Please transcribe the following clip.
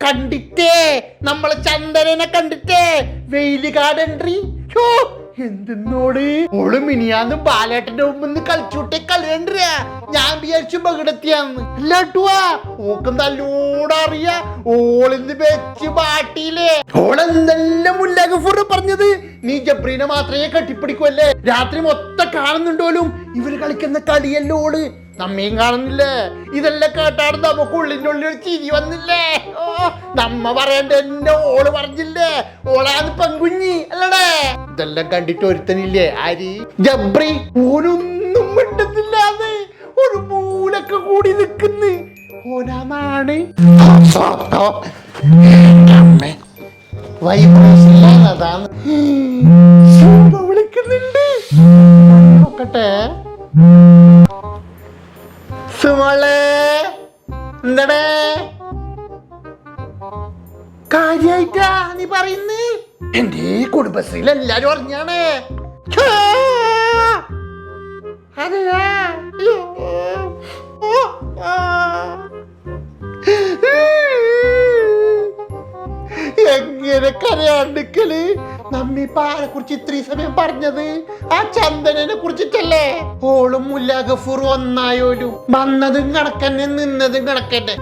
കണ്ടിട്ടേ? നമ്മളെ ചന്ദനനെ കണ്ടിട്ടേ? വെയിൽ കാടൻട്രി. ഷോ എന്തെന്നോട്? ഓൾ മിനിയാന്ന് ബാലേട്ടന്റെ മുമ്പിന്ന് കളിച്ചോട്ടെ കളിയണ്ട ഞാൻ വിചാരിച്ചു ബഹുടത്തിയാന്ന് അല്ലാട്ടുവാ ഓക്കും നല്ലോണം അറിയാ. ഓളിന്ന് വെച്ച് പാട്ടിയില്ലേ ഓളെന്തെല്ലാം മുല്ലഗഫൂർ പറഞ്ഞത്? നീ ജബ്രീനെ മാത്രമേ കെട്ടിപ്പിടിക്കുമല്ലേ രാത്രി മൊത്തം കാണുന്നുണ്ടോലും ഇവർ കളിക്കുന്ന കളിയല്ലോ ഓൾ? നമ്മയും കാണുന്നില്ലേ? ഇതെല്ലാം കേട്ടാണ് നമുക്ക് ഉള്ളിനുള്ളിൽ ചിരി വന്നില്ലേ? ഓ നമ്മ പറയണ്ട എന്നെ ഓൾ പറഞ്ഞില്ലേ? ഓളാന്ന് പെങ്കുഞ്ഞി അല്ലടേ? ഇതെല്ലാം കണ്ടിട്ട് ഒരുത്തനില്ലേ ആരി? ജബ്രി ഓനൊന്നും മിണ്ടുന്നില്ലാതെ ഒരു മൂലൊക്കെ കൂടി നിൽക്കുന്നു. ഓനാണ് വൈബ്രേഷൻ വിളിക്കുന്നുണ്ട്. നോക്കട്ടെ. എന്തടേ? കാര്യായിട്ടാ നീ പറയുന്നേ? എന്റെ കുടുംബശ്രീയിൽ എല്ലാരും അറിഞ്ഞാണ്. എങ്ങനെ കരയാണ്ടിക്കൽ നമ്മി പാറെ കുറിച്ച് ഇത്രയും സമയം പറഞ്ഞത് ആ ചന്ദനനെ കുറിച്ചിട്ടല്ലേ ഓളും മുല്ല ഗഫൂർ ഒന്നായോലും. വന്നതും കണക്കന്നെ നിന്നതും കണക്കന്നെ!